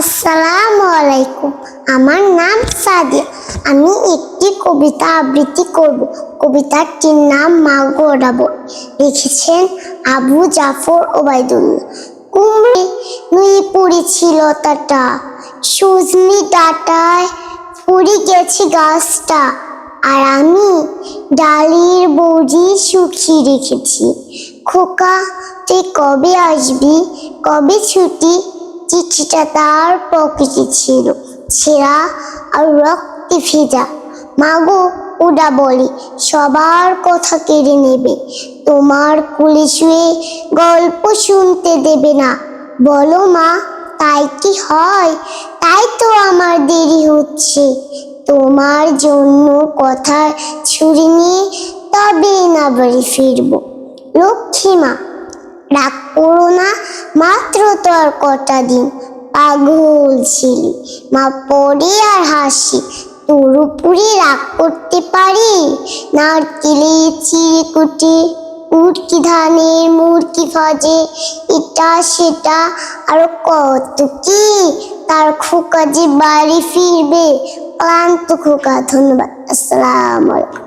আসসালামু আলাইকুম আমার নাম সাদিয়া। আমি একটি কবিতা আবৃত্তি করব। কবিতাটির নাম মা গোড়াবো লিখেছেন আবু জাফর ওবায়দুল্লাহ। কুমড়ে নুই পড়েছিল তাটা। সুজনি ডাটায় পুড়ে গেছে গাছটা। আর আমি ডালির বৌজি শুকিয়ে রেখেছি। খোকা, তুই কবে আসবি? কবে ছুটি? চিঠিটা তার পকেটে ছিল। ছেঁড়া আর রক্তে ভেজা। মাগো ওটা বলে, সবার কথা কেড়ে নেবে। তোমার কুলে শুয়ে গল্প শুনতে দেবে না। বলো মা, তাই কি হয়? তাই তো আমার দেরি হচ্ছে। তোমার জন্য কথা ছুরি নিয়ে তবে না বাড়ি ফিরবো। লক্ষ্মী মা, রাগ করো না মাত্র তো আর কটা দিন? পাগল ছিলি মা পড়ে আর হাসি। তোর রাগ করতে পারি? নারকেলে চিড়ে কুটে মুরকি ধানের মুরকি ভাজে। এটা সেটা আরও কত কি? তার খোকা যে বাড়ি ফিরবে। ক্লান্ত খোকা, ধন্যবাদ। আসসালাম আলাইকুম।